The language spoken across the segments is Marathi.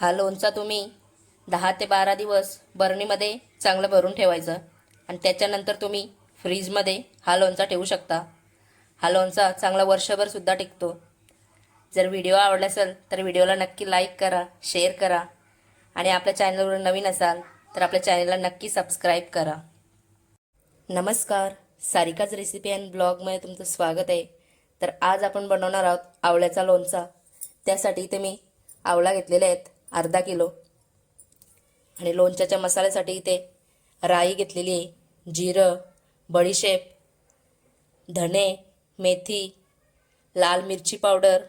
हा लोणचा तुम्ही दहा ते बारा दिवस बरणीमध्ये चांगलं भरून ठेवायचं. आणि त्याच्यानंतर तुम्ही फ्रीजमध्ये हा लोणचा ठेवू शकता. हा लोणचा चांगला वर्षभरसुद्धा टिकतो. जर व्हिडिओ आवडला असेल तर व्हिडिओला नक्की लाईक करा शेअर करा. आणि आपल्या चॅनलवर नवीन असाल तर आपल्या चॅनलला नक्की सबस्क्राईब करा. नमस्कार. सारिकाच रेसिपी अँड ब्लॉगमध्ये तुमचं स्वागत आहे. तर आज आपण बनवणार आहोत आवळ्याचा लोणचा. त्यासाठी इथे मी आवळा घेतलेले आहेत. अर्धा किलो. आणि लोणच्याच्या मसाल्यासाठी इथे राई घेतलेली आहे. जिरं बडीशेप धणे मेथी लाल मिरची पावडर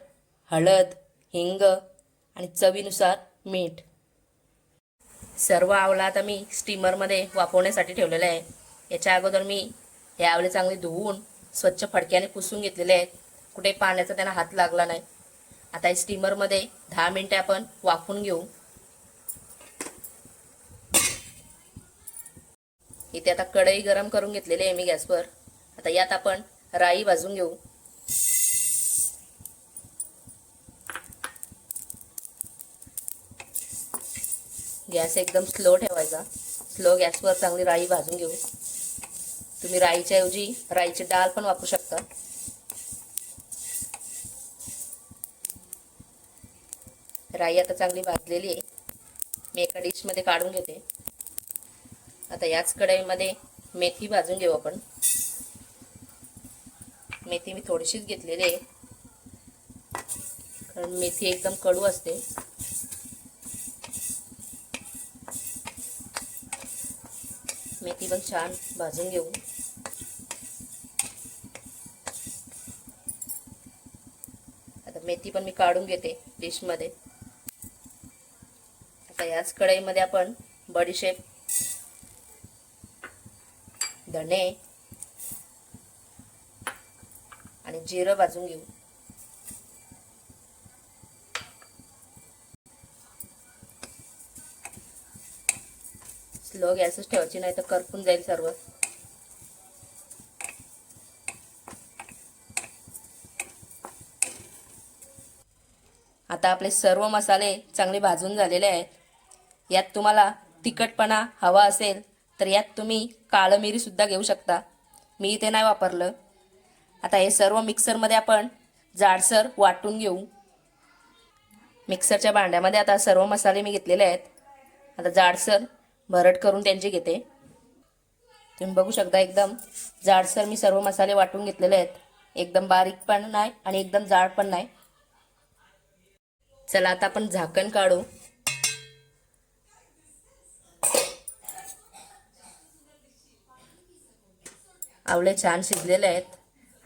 हळद हिंग आणि चवीनुसार मीठ. सर्व आवळा आता मी स्टीमरमध्ये वाफवण्यासाठी ठेवलेलं आहे. याच्या अगोदर मी हे आवळे चांगले धुवून स्वच्छ फडक्याने पुसून घेतलेले आहेत. कुठे पाण्याचा त्यांना हात लागला नाही. आता स्टीमरमध्ये दहा मिनटे आपण वाफून घेऊ. इथे आता कढई गरम करून घेतलेली आहे मी गॅसवर. आता यात आपण राई भाजून घेऊ. गॅस एकदम स्लो ठेवायचा. स्लो गॅसवर चांगली राई भाजून घेऊ. तुम्ही राईच्या ऐवजी राईची डाळ पण वापरू शकता. राई आता चांगली भाजलेली आहे. मी एका डिशमध्ये काढून घेते. आता याच कढईमध्ये मेथी भाजून घेऊ आपण. मेथी मी थोडीशीच घेतलेली आहे. कारण मेथी एकदम कडू असते. मेथी पण छान भाजून घेऊ. आता मेथी पण मी काढून घेते डिशमध्ये. आता याच कढईमध्ये आपण बडीशेप धणे आणि जिरं भाजून घेऊ. स्लो गॅसच ठेवायची नाही तर करपून जाईल सर्व. आता आपले सर्व मसाले चांगले भाजून झालेले आहेत. यात तुम्हाला तिखटपणा हवा असेल तर यात तुम्ही काळं मिरीसुद्धा घेऊ शकता. मी इथे नाही वापरलं. आता हे सर्व मिक्सरमध्ये आपण जाडसर वाटून घेऊ. मिक्सरच्या भांड्यामध्ये आता सर्व मसाले मी घेतलेले आहेत. आता जाडसर भरट करून त्यांची घेते. तुम्ही बघू शकता एकदम जाडसर मी सर्व मसाले वाटून घेतलेले आहेत. एकदम बारीक पण नाही आणि एकदम जाड पण नाही. चला आता आपण झाकण काढू. आवळे छान शिजलेले आहेत.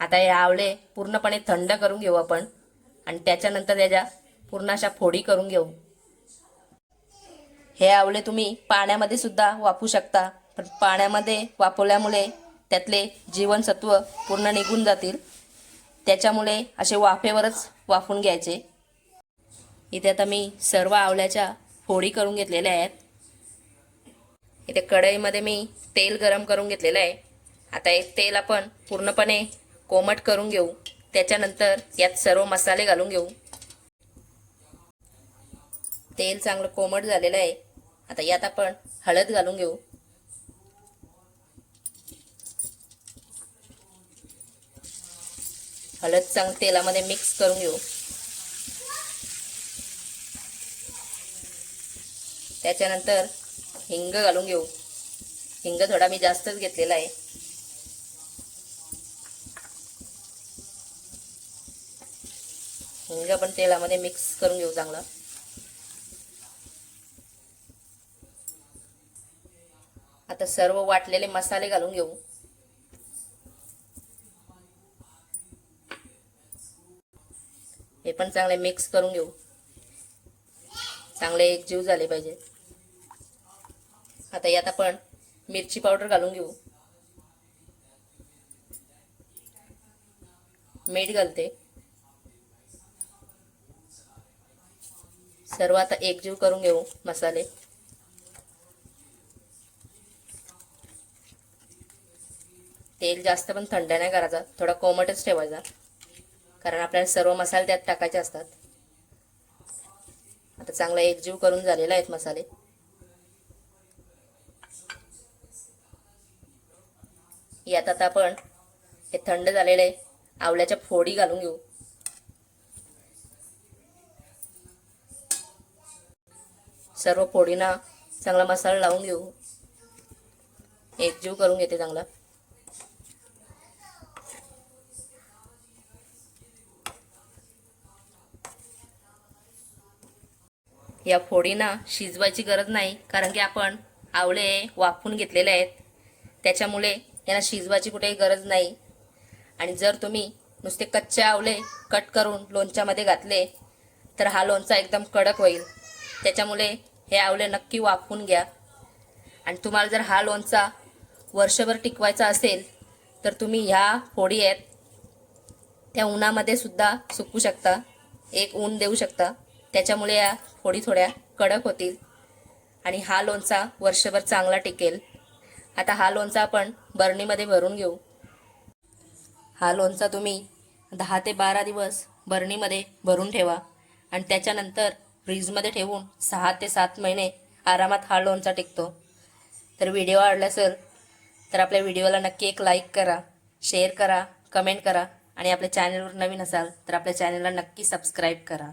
आता हे आवळे पूर्णपणे थंड करून घेऊ आपण आणि त्याच्यानंतर त्याच्या पूर्ण अशा फोडी करून घेऊ. हे आवळे तुम्ही पाण्यामध्ये सुद्धा वापरू शकता. पण पाण्यामध्ये वापरल्यामुळे त्यातले जीवनसत्व पूर्ण निघून जातील. त्याच्यामुळे असे वाफेवरच वाफून घ्यायचे. इथे आता मी सर्व आवळ्याच्या फोडी करून घेतलेल्या आहेत. इथे कढईमध्ये मी तेल गरम करून घेतलेलं आहे. आता एक तेल आपण पूर्णपणे कोमट करून घेऊ. त्याच्यानंतर यात सर्व मसाले घालून घेऊ. तेल चांगलं कोमट झालेलं आहे. आता यात आपण हळद घालून घेऊ. हळद चांगलं तेलामध्ये मिक्स करून घेऊ. त्याच्यानंतर हिंग घालून घेऊ. हिंग थोडा मी जास्तच घेतलेला आहे. हिंग पण तेलामध्ये मिक्स करून घेऊ चांगलं. आता सर्व वाटलेले मसाले घालून घेऊ. हे पण चांगले मिक्स करून घेऊ. चांगले एकजीव झाले पाहिजे. आता यात आपण मिरची पावडर घालून घेऊ. मीठ घालते. सर्व आता एकजीव करून घेऊ मसाले. तेल जास्त पण थंड नाही करायचा थोडा कोमटच ठेवायचा. कारण आपल्याला सर्व मसाले त्यात टाकायचे असतात. आता चांगला एकजीव करून झालेला आहेत मसाले. यात आता आपण हे थंड झालेले आवळ्याच्या फोडी घालून घेऊ. सर्व फोडींना चांगला मसाला लावून घेऊ एकजीव करून घेते चांगला. या फोडींना शिजवायची गरज नाही कारण की आपण आवळे वाफून घेतलेले आहेत. त्याच्यामुळे यांना शिजवायची कुठेही गरज नाही. आणि जर तुम्ही नुसते कच्चे आवळे कट करून लोणच्यामध्ये घातले तर हा लोणचा एकदम कडक होईल. त्याच्यामुळे हे आवले नक्की वाफवून घ्या. आणि तुम्हाला जर हा लोणचा वर्षभर टिकवायचा असेल तर तुम्ही ह्या फोडी आहेत त्या उन्हामध्ये सुद्धा सुकू शकता. एक ऊन देऊ शकता. त्याच्यामुळे या फोडी थोड्या कडक होतील. आणि हा लोणचा वर्षभर चांगला टिकेल. आता हा लोणचा आपण बरणीमध्ये भरून घेऊ. हा लोणचा तुम्ही दहा ते बारा दिवस बरणीमध्ये भरून ठेवा. आणि त्याच्यानंतर फ्रीजमध्ये ठेवून सहा ते सात महिने आरामात हा लोणचा टिकतो. तर व्हिडिओ आवडला असेल तर आपल्या व्हिडिओला नक्की एक लाईक करा शेअर करा कमेंट करा आणि आपल्या चॅनलवर नवीन असाल तर आपल्या चॅनलला नक्की सबस्क्राईब करा.